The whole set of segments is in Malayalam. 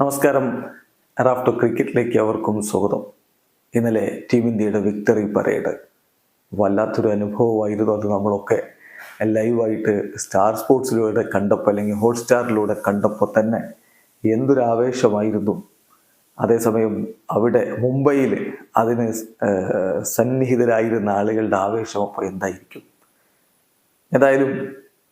നമസ്കാരം. റാഫ്റ്റോ ക്രിക്കറ്റിലേക്ക് അവർക്കും സ്വാഗതം. ഇന്നലെ ടീം ഇന്ത്യയുടെ വിക്ടറി പരേഡ് വല്ലാത്തൊരു അനുഭവമായിരുന്നു അത് നമ്മളൊക്കെ. ലൈവായിട്ട് സ്റ്റാർ സ്പോർട്സിലൂടെ കണ്ടപ്പോൾ അല്ലെങ്കിൽ ഹോട്ട്സ്റ്റാറിലൂടെ കണ്ടപ്പോൾ തന്നെ എന്തൊരു ആവേശമായിരുന്നു അതേസമയം അവിടെ മുംബൈയിൽ അതിന് സന്നിഹിതരായിരുന്ന ആളുകളുടെ ആവേശം അപ്പോൾ എന്തായിരിക്കും? എന്തായാലും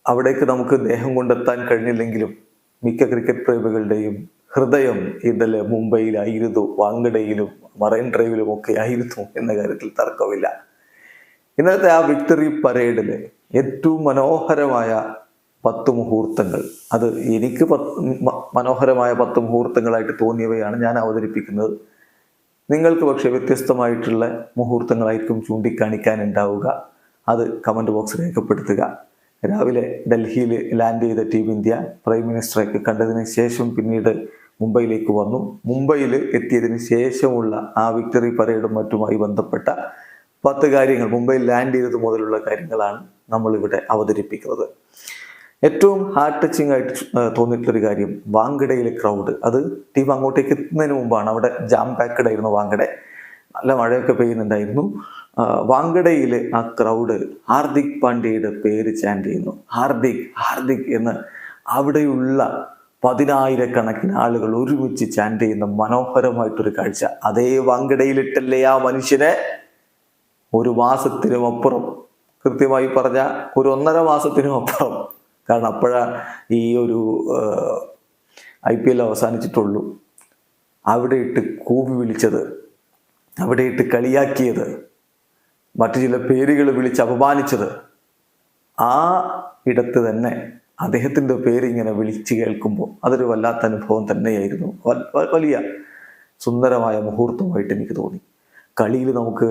അവിടേക്ക് നമുക്ക് ദേഹം കൊണ്ടെത്താൻ കഴിഞ്ഞില്ലെങ്കിലും മിക്ക ക്രിക്കറ്റ് പ്രേമികളുടെയും ഹൃദയം ഇന്നലെ മുംബൈയിലായിരുന്നു വാങ്കടയിലും മറൈൻ ഡ്രൈവിലും ഒക്കെ ആയിരുന്നു എന്ന കാര്യത്തിൽ തർക്കമില്ല. ഇന്നത്തെ ആ വിക്ടറി പരേഡിൽ ഏറ്റവും മനോഹരമായ പത്ത് മുഹൂർത്തങ്ങൾ അത് എനിക്ക് മനോഹരമായ പത്ത് മുഹൂർത്തങ്ങളായിട്ട് തോന്നിയവയാണ് ഞാൻ അവതരിപ്പിക്കുന്നത്. നിങ്ങൾക്ക് പക്ഷേ വ്യത്യസ്തമായിട്ടുള്ള മുഹൂർത്തങ്ങളായിരിക്കും ചൂണ്ടിക്കാണിക്കാൻ ഉണ്ടാവുക അത് കമന്റ് ബോക്സ് രേഖപ്പെടുത്തുക. രാവിലെ ഡൽഹിയിൽ ലാൻഡ് ചെയ്ത ടീം ഇന്ത്യ പ്രൈം മിനിസ്റ്ററെ കണ്ടതിന് ശേഷം പിന്നീട് മുംബൈയിലേക്ക് വന്നു. മുംബൈയിൽ എത്തിയതിന് ശേഷമുള്ള ആ വിക്ടറി പരേഡും മറ്റുമായി ബന്ധപ്പെട്ട പത്ത് കാര്യങ്ങൾ മുംബൈയിൽ ലാൻഡ് ചെയ്തത് മുതലുള്ള കാര്യങ്ങളാണ് നമ്മളിവിടെ അവതരിപ്പിക്കുന്നത്. ഏറ്റവും ഹാർട്ട് ടച്ചിങ് ആയിട്ട് തോന്നിയിട്ടുള്ളൊരു കാര്യം വാങ്കടയിലെ ക്രൗഡ് അത് ടീം അങ്ങോട്ടേക്ക് എത്തുന്നതിന് മുമ്പാണ്. അവിടെ ജാം പാക്കഡ് ആയിരുന്നു വാങ്കടെ നല്ല മഴയൊക്കെ പെയ്യുന്നുണ്ടായിരുന്നു. വാങ്കടയിൽ ആ ക്രൗഡ് ഹാർദിക് പാണ്ഡ്യയുടെ പേര് ചാൻഡ് ചെയ്യുന്നു. ഹാർദിക് ഹാർദിക് എന്ന് അവിടെയുള്ള പതിനായിരക്കണക്കിന് ആളുകൾ ഒരുമിച്ച് ചാൻഡ് ചെയ്യുന്ന മനോഹരമായിട്ടൊരു കാഴ്ച. അതേ വങ്കടയിലിട്ടല്ലേ ആ മനുഷ്യനെ? ഒരു മാസത്തിനും അപ്പുറം. കൃത്യമായി പറഞ്ഞ ഒരു ഒന്നര മാസത്തിനും അപ്പുറം. കാരണം അപ്പോഴാ ഈ ഒരു ഐ പി എൽ അവസാനിച്ചിട്ടുള്ളൂ. അവിടെ ഇട്ട് കൂവി വിളിച്ചത്. അവിടെ ഇട്ട് കളിയാക്കിയത്. മറ്റു ചില പേരുകൾ വിളിച്ച് അപമാനിച്ചത്. ആ ഇടത്ത് തന്നെ അദ്ദേഹത്തിന്റെ പേര് ഇങ്ങനെ വിളിച്ച് കേൾക്കുമ്പോൾ അതൊരു വല്ലാത്ത അനുഭവം തന്നെയായിരുന്നു. വലിയ സുന്ദരമായ മുഹൂർത്തമായിട്ട് എനിക്ക് തോന്നി. കളിയിൽ നമുക്ക്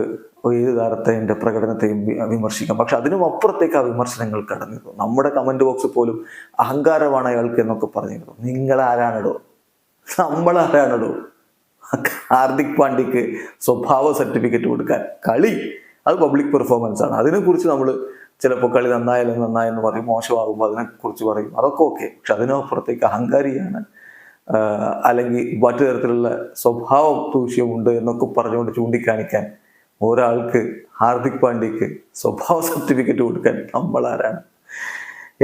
ഏത് താരത്തെയും എന്റെ പ്രകടനത്തെയും വിമർശിക്കാം. പക്ഷെ അതിനും അപ്പുറത്തേക്ക് ആ വിമർശനങ്ങൾ കടന്നിരുന്നു. നമ്മുടെ കമന്റ് ബോക്സ് പോലും അഹങ്കാരമാണ് അയാൾക്ക് എന്നൊക്കെ പറഞ്ഞിരുന്നു. നിങ്ങൾ ആരാണിടോ നമ്മൾ ആരാണിടോ ഹാർദിക് പാണ്ഡ്യക്ക് സ്വഭാവ സർട്ടിഫിക്കറ്റ് കൊടുക്കാൻ കളി. അത് പബ്ലിക് പെർഫോമൻസ് ആണ്. അതിനെക്കുറിച്ച് നമ്മൾ ചിലപ്പോൾ കളി നന്നായാലും നന്നായെന്ന് പറയും മോശമാകുമ്പോൾ അതിനെക്കുറിച്ച് പറയും. അതൊക്കെ ഓക്കെ. പക്ഷെ അതിനപ്പുറത്തേക്ക് അഹങ്കാരിയാണ് അല്ലെങ്കിൽ മറ്റു തരത്തിലുള്ള സ്വഭാവ ദൂഷ്യമുണ്ട് എന്നൊക്കെ പറഞ്ഞുകൊണ്ട് ചൂണ്ടിക്കാണിക്കാൻ ഒരാൾക്ക് ഹാർദിക് പാണ്ഡ്യക്ക് സ്വഭാവ സർട്ടിഫിക്കറ്റ് കൊടുക്കാൻ നമ്മൾ ആരാണ്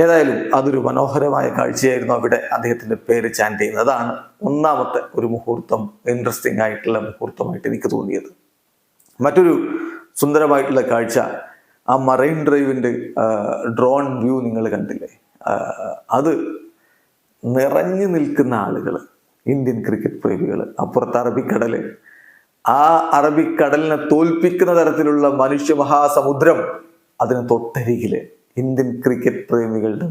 ഏതായാലും അതൊരു മനോഹരമായ കാഴ്ചയായിരുന്നു അവിടെ അദ്ദേഹത്തിന്റെ പേര് ചാൻഡ് ചെയ്യുന്നത്. അതാണ് ഒന്നാമത്തെ ഒരു മുഹൂർത്തം ഇൻട്രസ്റ്റിംഗ് ആയിട്ടുള്ള മുഹൂർത്തമായിട്ട് എനിക്ക് തോന്നിയത്. മറ്റൊരു സുന്ദരമായിട്ടുള്ള കാഴ്ച ആ മറൈൻ ഡ്രൈവിന്റെ ഡ്രോൺ വ്യൂ നിങ്ങൾ കണ്ടില്ലേ? അത് നിറഞ്ഞു നിൽക്കുന്ന ആളുകൾ ഇന്ത്യൻ ക്രിക്കറ്റ് പ്രേമികൾ അപ്പുറത്ത് അറബിക്കടൽ ആ അറബിക്കടലിനെ തോൽപ്പിക്കുന്ന തരത്തിലുള്ള മനുഷ്യ മഹാസമുദ്രം അതിന് തൊട്ടരികിൽ ഇന്ത്യൻ ക്രിക്കറ്റ് പ്രേമികളുടെ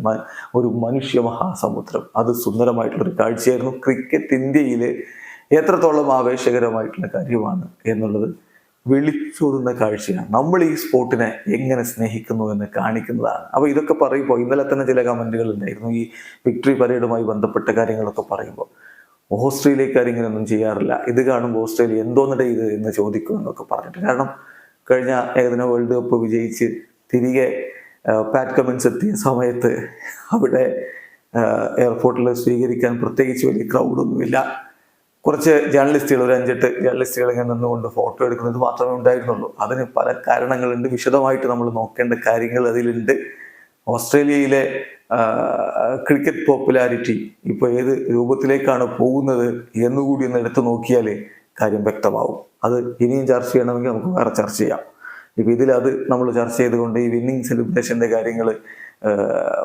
ഒരു മനുഷ്യ മഹാസമുദ്രം. അത് സുന്ദരമായിട്ടുള്ളൊരു കാഴ്ചയായിരുന്നു. ക്രിക്കറ്റ് ഇന്ത്യയിലെ എത്രത്തോളം ആവേശകരമായിട്ടുള്ള കാര്യമാണ് എന്നുള്ളത് വിളിച്ചോതുന്ന കാഴ്ചയാണ്. നമ്മൾ ഈ സ്പോർട്ടിനെ എങ്ങനെ സ്നേഹിക്കുന്നു എന്ന് കാണിക്കുന്നതാണ്. അപ്പോൾ ഇതൊക്കെ പറയുമ്പോൾ ഇന്നലെ തന്നെ ചില കമന്റുകൾ ഉണ്ടായിരുന്നു. ഈ വിക്ടറി പരേഡുമായി ബന്ധപ്പെട്ട കാര്യങ്ങളൊക്കെ പറയുമ്പോൾ ഓസ്ട്രേലിയക്കാർ ഇങ്ങനെയൊന്നും ചെയ്യാറില്ല. ഇത് കാണുമ്പോൾ ഓസ്ട്രേലിയ എന്തോന്നിടെ ഇത് എന്ന് ചോദിക്കും എന്നൊക്കെ പറഞ്ഞിട്ട്. കാരണം കഴിഞ്ഞ ഏകദിന വേൾഡ് കപ്പ് വിജയിച്ച് തിരികെ പാറ്റ് കമിൻസ് എത്തിയ സമയത്ത് അവിടെ എയർപോർട്ടിൽ സ്വീകരിക്കാൻ പ്രത്യേകിച്ച് വലിയ ക്രൗഡൊന്നുമില്ല കുറച്ച് ജേർണലിസ്റ്റുകൾ ഒരു അഞ്ചെട്ട് ജേർണലിസ്റ്റുകൾ ഇങ്ങനെ നിന്നുകൊണ്ട് ഫോട്ടോ എടുക്കുന്നത് മാത്രമേ ഉണ്ടായിരുന്നുള്ളൂ. അതിന് പല കാരണങ്ങളുണ്ട്. വിശദമായിട്ട് നമ്മൾ നോക്കേണ്ട കാര്യങ്ങൾ അതിലുണ്ട്. ഓസ്ട്രേലിയയിലെ ക്രിക്കറ്റ് പോപ്പുലാരിറ്റി ഇപ്പോൾ ഏത് രൂപത്തിലേക്കാണ് പോകുന്നത് എന്നുകൂടി ഒന്ന് എടുത്തു നോക്കിയാൽ കാര്യം വ്യക്തമാവും. അത് ഇനിയും ചർച്ച ചെയ്യണമെങ്കിൽ നമുക്ക് വേറെ ചർച്ച ചെയ്യാം. ഇപ്പം ഇതിൽ അത് നമ്മൾ ചർച്ച ചെയ്തുകൊണ്ട് ഈ വിന്നിങ് സെലിബ്രേഷന്റെ കാര്യങ്ങൾ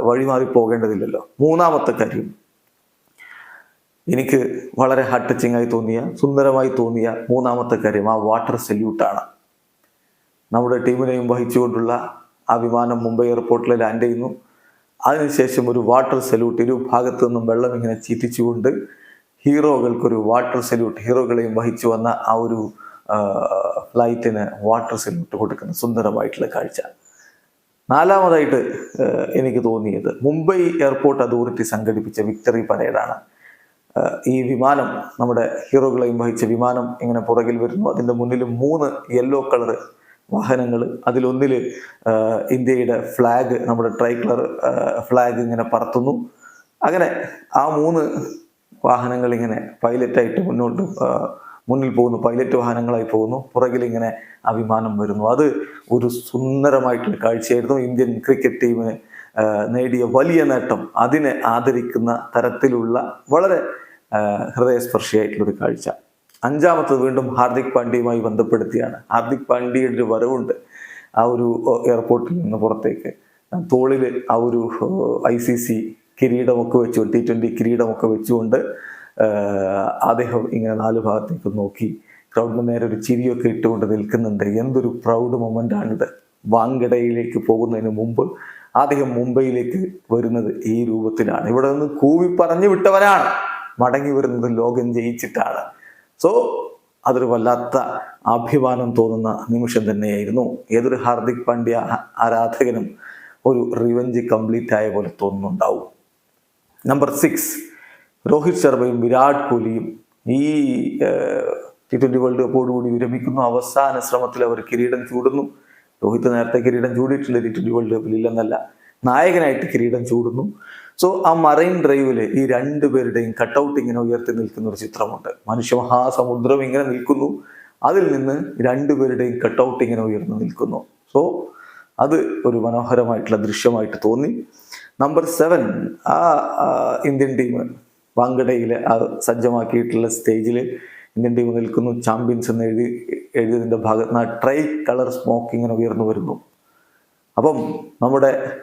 വഴിമാറി പോകേണ്ടതില്ലല്ലോ. മൂന്നാമത്തെ കാര്യം എനിക്ക് വളരെ ഹാർട്ട് ടച്ചിങ് ആയി തോന്നിയ സുന്ദരമായി തോന്നിയ മൂന്നാമത്തെ കാര്യം ആ വാട്ടർ സല്യൂട്ടാണ് നമ്മുടെ ടീമിനെയും വഹിച്ചുകൊണ്ടുള്ള ആ വിമാനം മുംബൈ എയർപോർട്ടിൽ ലാൻഡ് ചെയ്യുന്നു. അതിനുശേഷം ഒരു വാട്ടർ സല്യൂട്ട് ഇരു ഭാഗത്തു നിന്നും വെള്ളം ഇങ്ങനെ ചീറ്റിച്ചുകൊണ്ട് ഹീറോകൾക്കൊരു വാട്ടർ സല്യൂട്ട് ഹീറോകളെയും വഹിച്ചു വന്ന ആ ഒരു ഫ്ലൈറ്റിന് വാട്ടർ സല്യൂട്ട് കൊടുക്കുന്ന സുന്ദരമായിട്ടുള്ള കാഴ്ച. നാലാമതായിട്ട് എനിക്ക് തോന്നിയത് മുംബൈ എയർപോർട്ട് അതോറിറ്റി സംഘടിപ്പിച്ച വിക്ടറി പരേഡാണ് ഈ വിമാനം നമ്മുടെ ഹീറോകളെയും വഹിച്ച വിമാനം ഇങ്ങനെ പുറകിൽ വരുന്നു? അതിന്റെ മുന്നിൽ മൂന്ന് യെല്ലോ കളർ വാഹനങ്ങൾ അതിലൊന്നിൽ ഇന്ത്യയുടെ ഫ്ലാഗ് നമ്മുടെ ട്രൈ കളർ ഫ്ലാഗ് ഇങ്ങനെ പറത്തുന്നു. അങ്ങനെ ആ മൂന്ന് വാഹനങ്ങൾ ഇങ്ങനെ പൈലറ്റായിട്ട് മുന്നോട്ട് മുന്നിൽ പോകുന്നു. പൈലറ്റ് വാഹനങ്ങളായി പോകുന്നു. പുറകിൽ ഇങ്ങനെ ആ വിമാനം വരുന്നു. അത് ഒരു സുന്ദരമായിട്ടുള്ള കാഴ്ചയായിരുന്നു. ഇന്ത്യൻ ക്രിക്കറ്റ് ടീമിന് നേടിയ വലിയ നേട്ടം അതിനെ ആദരിക്കുന്ന തരത്തിലുള്ള വളരെ ഹൃദയസ്പർശിയായിട്ടുള്ളൊരു കാഴ്ച. അഞ്ചാമത്തത് വീണ്ടും ഹാർദിക് പാണ്ഡ്യയുമായി ബന്ധപ്പെടുത്തിയാണ്. ഹാർദിക് പാണ്ഡ്യയുടെ ഒരു വരവുണ്ട് ആ ഒരു എയർപോർട്ടിൽ നിന്ന് പുറത്തേക്ക്. തോളിൽ ആ ഒരു ഐ സി സി കിരീടമൊക്കെ വെച്ചു ടി ട്വന്റി കിരീടമൊക്കെ വെച്ചുകൊണ്ട് അദ്ദേഹം ഇങ്ങനെ നാല് ഭാഗത്തേക്ക് നോക്കി ക്രൗഡിന് നേരെ ഒരു ചിരിയൊക്കെ ഇട്ടുകൊണ്ട് നിൽക്കുന്നുണ്ട്. എന്തൊരു പ്രൗഡ് മൊമെന്റ് ആണിത് വാങ്കഡയിലേക്ക് പോകുന്നതിന് മുമ്പ് അദ്ദേഹം മുംബൈയിലേക്ക് വരുന്നത് ഈ രൂപത്തിലാണ്. ഇവിടെ നിന്ന് കൂവി പറഞ്ഞു വിട്ടവനാണ് മടങ്ങി വരുന്നത് ലോകം ജയിച്ചിട്ടാണ്. സോ അതൊരു വല്ലാത്ത അഭിമാനം തോന്നുന്ന നിമിഷം തന്നെയായിരുന്നു. ഏതൊരു ഹാർദിക് പാണ്ഡ്യ ആരാധകനും ഒരു റിവഞ്ച് കംപ്ലീറ്റ് ആയ പോലെ തോന്നുന്നുണ്ടാവും. നമ്പർ സിക്സ് രോഹിത് ശർമ്മയും വിരാട് കോഹ്ലിയും ഈ ടി ട്വന്റി വേൾഡ് കപ്പോടുകൂടി വിരമിക്കുന്നു. അവസാന ശ്രമത്തിൽ അവർ കിരീടം ചൂടുന്നു. രോഹിത് നേരത്തെ കിരീടം ചൂടിയിട്ടുണ്ട് ടി ട്വന്റി വേൾഡ് കപ്പിൽ ഇല്ലെന്നല്ല. നായകനായിട്ട് കിരീടം ചൂടുന്നു. സോ ആ മറൈൻ ഡ്രൈവിൽ ഈ രണ്ടു പേരുടെയും കട്ടൗട്ട് ഇങ്ങനെ ഉയർത്തി നിൽക്കുന്ന ഒരു ചിത്രമുണ്ട്. മനുഷ്യ മഹാസമുദ്രം ഇങ്ങനെ നിൽക്കുന്നു. അതിൽ നിന്ന് രണ്ടുപേരുടെയും കട്ടൗട്ട് ഇങ്ങനെ ഉയർന്നു നിൽക്കുന്നു. സോ അത് ഒരു മനോഹരമായിട്ടുള്ള ദൃശ്യമായിട്ട് തോന്നി. നമ്പർ സെവൻ ആ ഇന്ത്യൻ ടീം വാങ്കടയിൽ സജ്ജമാക്കിയിട്ടുള്ള സ്റ്റേജിൽ ഇന്ത്യൻ ടീം നിൽക്കുന്നു. ചാമ്പ്യൻസ് എന്ന് എഴുതി എഴുതിയതിന്റെ ഭാഗത്ത് നിന്ന് ട്രൈ കളർ സ്മോക്ക് ഇങ്ങനെ ഉയർന്നു വരുന്നു. അപ്പം നമ്മുടെ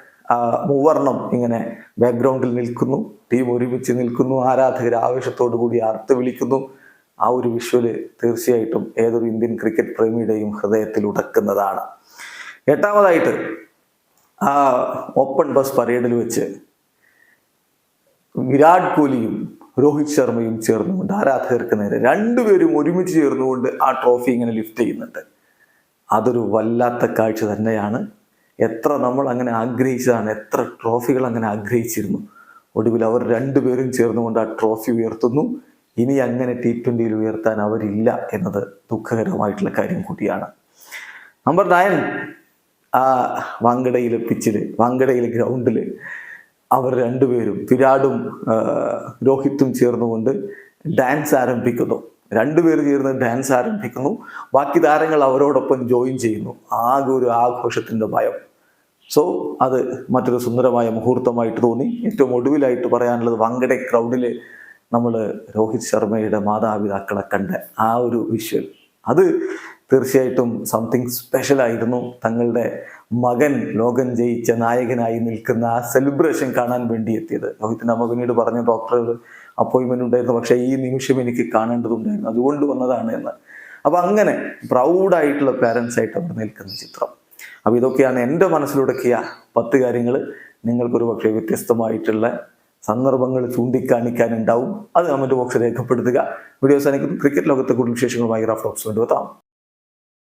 മൂവർണം ഇങ്ങനെ ബാക്ക്ഗ്രൗണ്ടിൽ നിൽക്കുന്നു. ടീം ഒരുമിച്ച് നിൽക്കുന്നു. ആരാധകർ ആവേശത്തോടു കൂടി ആർത്ത് വിളിക്കുന്നു. ആ ഒരു വിഷ്വൽ തീർച്ചയായിട്ടും ഏതൊരു ഇന്ത്യൻ ക്രിക്കറ്റ് പ്രേമിയുടെയും ഹൃദയത്തിൽ ഉടക്കുന്നതാണ്. എട്ടാമതായിട്ട് ആ ഓപ്പൺ ബസ് പരേഡിൽ വെച്ച് വിരാട് കോഹ്ലിയും രോഹിത് ശർമ്മയും ചേർന്നുകൊണ്ട് ആരാധകർക്ക് നേരെ രണ്ടുപേരും ഒരുമിച്ച് ചേർന്നുകൊണ്ട് ആ ട്രോഫി ഇങ്ങനെ ലിഫ്റ്റ് ചെയ്യുന്നുണ്ട്. അതൊരു വല്ലാത്ത കാഴ്ച തന്നെയാണ്. എത്ര നമ്മൾ അങ്ങനെ ആഗ്രഹിച്ചതാണ് എത്ര ട്രോഫികൾ അങ്ങനെ ആഗ്രഹിച്ചിരുന്നു. ഒടുവിൽ അവർ രണ്ടുപേരും ചേർന്നുകൊണ്ട് ആ ട്രോഫി ഉയർത്തുന്നു. ഇനി അങ്ങനെ ടി ട്വന്റിയിൽ ഉയർത്താൻ അവരില്ല എന്നത് ദുഃഖകരമായിട്ടുള്ള കാര്യം കൂടിയാണ്. നമ്പർ നയൻ ആ വാങ്കടയിലെ പിച്ചിൽ വാങ്കടയിലെ ഗ്രൗണ്ടിൽ അവർ രണ്ടുപേരും വിരാടും രോഹിത്തും ചേർന്നുകൊണ്ട് ഡാൻസ് ആരംഭിക്കുന്നു. രണ്ടുപേർ ചേർന്ന് ഡാൻസ് ആരംഭിക്കുന്നു. ബാക്കി താരങ്ങൾ അവരോടൊപ്പം ജോയിൻ ചെയ്യുന്നു. ആകെ ഒരു ആഘോഷത്തിന്റെ ഭയം. സോ അത് മറ്റൊരു സുന്ദരമായ മുഹൂർത്തമായിട്ട് തോന്നി. ഏറ്റവും ഒടുവിലായിട്ട് പറയാനുള്ളത് വങ്കടെ ക്രൗഡിൽ നമ്മൾ രോഹിത് ശർമ്മയുടെ മാതാപിതാക്കളെ കണ്ട ആ ഒരു വിഷ്വൽ. അത് തീർച്ചയായിട്ടും സംതിങ് സ്പെഷ്യൽ ആയിരുന്നു. തങ്ങളുടെ മകൻ ലോകൻ ജയിച്ച നായകനായി നിൽക്കുന്ന ആ സെലിബ്രേഷൻ കാണാൻ വേണ്ടി എത്തിയത്. രോഹിത്തിന്റെ അമ്മ പിന്നീട് പറഞ്ഞ ഡോക്ടർ അപ്പോയിൻമെന്റ് ഉണ്ടായിരുന്നു. പക്ഷേ ഈ നിമിഷം എനിക്ക് കാണേണ്ടതുണ്ടായിരുന്നു. അതുകൊണ്ട് വന്നതാണ് എന്ന്. അപ്പോൾ അങ്ങനെ പ്രൗഡായിട്ടുള്ള പാരൻസ് ആയിട്ട് അവർ നിൽക്കുന്ന ചിത്രം. അപ്പോൾ ഇതൊക്കെയാണ് എന്റെ മനസ്സിലുടക്കിയ പത്ത് കാര്യങ്ങൾ നിങ്ങൾക്കൊരു പക്ഷേ വ്യത്യസ്തമായിട്ടുള്ള സന്ദർഭങ്ങൾ ചൂണ്ടിക്കാണിക്കാനുണ്ടാവും. അത് കമന്റ് ബോക്സ് രേഖപ്പെടുത്തുക. വീഡിയോസ് അവസാനിക്കുന്നു. ക്രിക്കറ്റ് ലോകത്തെ കൂടുതൽ വിശേഷങ്ങളുമായി റാഫ് ടോക്സ് കൊണ്ടുവെത്താം.